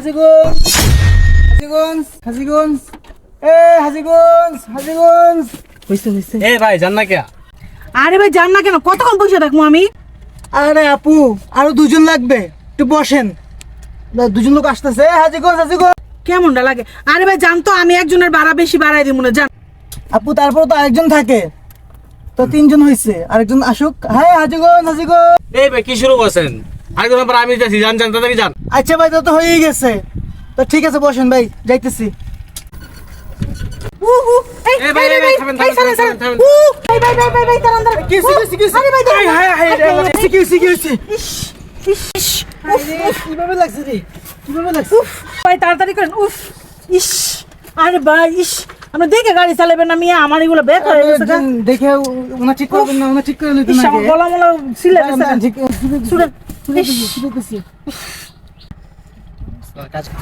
হাজিগঞ্জ হাজিগঞ্জ হাজিগঞ্জ এ হাজিগঞ্জ হাজিগঞ্জ হইছে হইছে। এ ভাই জান না কে আরে ভাই জান না কেন? কতক্ষণ বসে থাকব আমি? আরে আপু আরও দুজন লাগবে। একটু বসেন। দুজন লোক আসতেছে। হাজিগঞ্জ হাজিগঞ্জ কেমনটা লাগে? আরে ভাই জান তো আমি একজনের ভাড়া বেশি বাড়াই দিব না জান আপু তারপর তো আরেকজন থাকে। তো তিনজন হয়েছে আরেকজন আসুক। হ্যাঁ হাজিগঞ্জ হাজিগঞ্জ এই ভাই কি শুরু করছেন? আরেকজন নাম্বার আমি যাচ্ছি জান জান তাড়াতাড়ি যান। আচ্ছা ভাই তো তো হয়েই গেছে। তো ঠিক আছে বসেন ভাই যাইতেছি। তাড়াতাড়ি করেন উফ। ইস আরে ভাই ইস। আমরা দেখে গাড়ি চালাবেন না মিয়া আমার এগুলো বেক হয়ে গেছে দেখে ওনা ঠিক করবেন না ওনা ঠিক করে ইস, আমার গলা মলা গেছে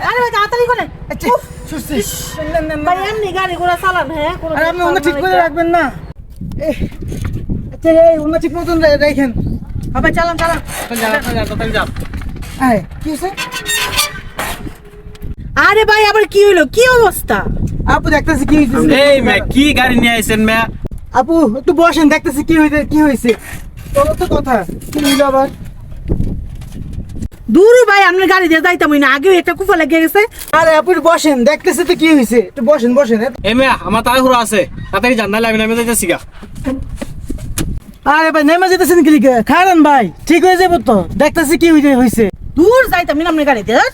আরে ভাই তাড়াতাড়ি করেন ভাই এমনি গাড়ি ঘোড়া চালান হ্যাঁ আপনি ওনা ঠিক করে রাখবেন না। এ, আচ্ছা এই ওনা ঠিক মতন রে- রাখেন। ভাই চালান চালান। যান যান তাড়াতাড়ি যান এই, কি হয়েছে আরে ভাই আবার কি হইল? কি অবস্থা? আপু দেখতেছি কি হয়েছে এই মে কি গাড়ি নিয়ে আইছেন মে? আপু একটু বসেন দেখতেছি কি হয়েছে কি হয়েছে তোর তো কথা কি হইল আবার? দূর ভাই আপনার গাড়ি দিয়ে যাইতাম না আগেও একটা কুফা লেগে গেছে। আরে আপু বসেন দেখতেছি তো কি হয়েছে একটু বসেন বসেন। এ- এই মে আমার তাড়াহুড়ো আছে। তাড়াতাড়ি যান নাহলে আমি নামে যাইতেছি গা। আরে ভাই নেমে যেতেছেন কি লিখে খারান ভাই ঠিক হয়ে যাব তো। দেখতেছি কি হয়েছে হয়েছে দূর যাইতাম না আপনার গাড়িতে হ্যাঁ?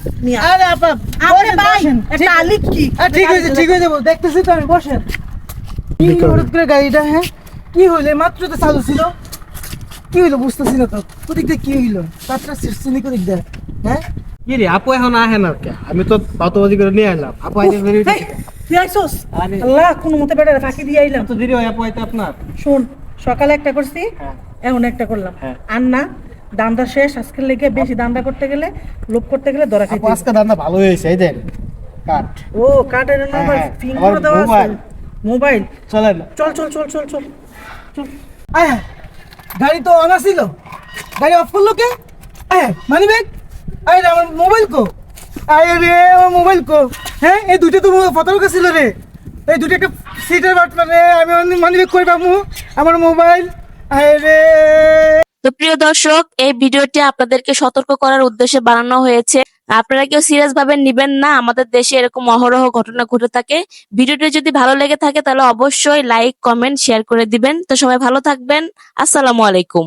আরে আপা আপনি বসেন, ভাই একটা আলিক কি? ঠিক হয়েছে ঠিক হয়ে যাব দেখতেছি তো আমি বসেন। কি হঠাৎ করে গাড়িটা হ্যাঁ? কি হইল? মাত্র তো চালু ছিল। কি হইল বুঝতেছি না তো। ওদিক দিয়ে কি হইল? করে দেয় হ্যাঁ? কি রে আপু এখন আহে না কে? আমি তো বাতবাজি করে নিয়ে আসলাম আপু আইতে হেই, তুই আইসোস আরে। আল্লাহ কোনো মতে বেটারে ফাঁকি দিয়ে আইলাম। তো দেরি হয় আপু আইতে আপনার? শোন সকালে একটা করছি হ্যাঁ। এখন একটা করলাম। হ্যাঁ। আর না দামটা শেষ আজকের লেগে বেশি দান্দা করতে গেলে লোভ করতে গেলে ধরা আপু খাইতে আজকে দামটা ভালো হয়েছে এই দেন কাট। ও কার্ডের নাম্বার করে দেওয়া মোবাইল। মোবাইল? চলেন। চল চল চল চল চল চল। আয় গাড়ি তো অনা ছিল গাড়ি অফ করল কে? আয় মানি ব্যাগ আরে রে, আমার মোবাইল কো? আরে রে আমার মোবাইল কো? হ্যাঁ এই দুটো তো ফতলকা ছিল রে। এই দুটো একটা সিটের বাট রে আমি মানি ব্যাগ কই পাবো আমার মোবাইল। আরে রে। তো প্রিয় দর্শক, এই ভিডিওটি আপনাদেরকে সতর্ক করার উদ্দেশ্যে বানানো হয়েছে। আপনারা কেউ সিরিয়াস ভাবে নিবেন না, আমাদের দেশে এরকম অহরহ ঘটনা ঘটে থাকে। ভিডিওটি যদি ভালো লেগে থাকে, তাহলে অবশ্যই লাইক, কমেন্ট, শেয়ার করে দিবেন। তো সবাই ভালো থাকবেন। আসসালামু আলাইকুম।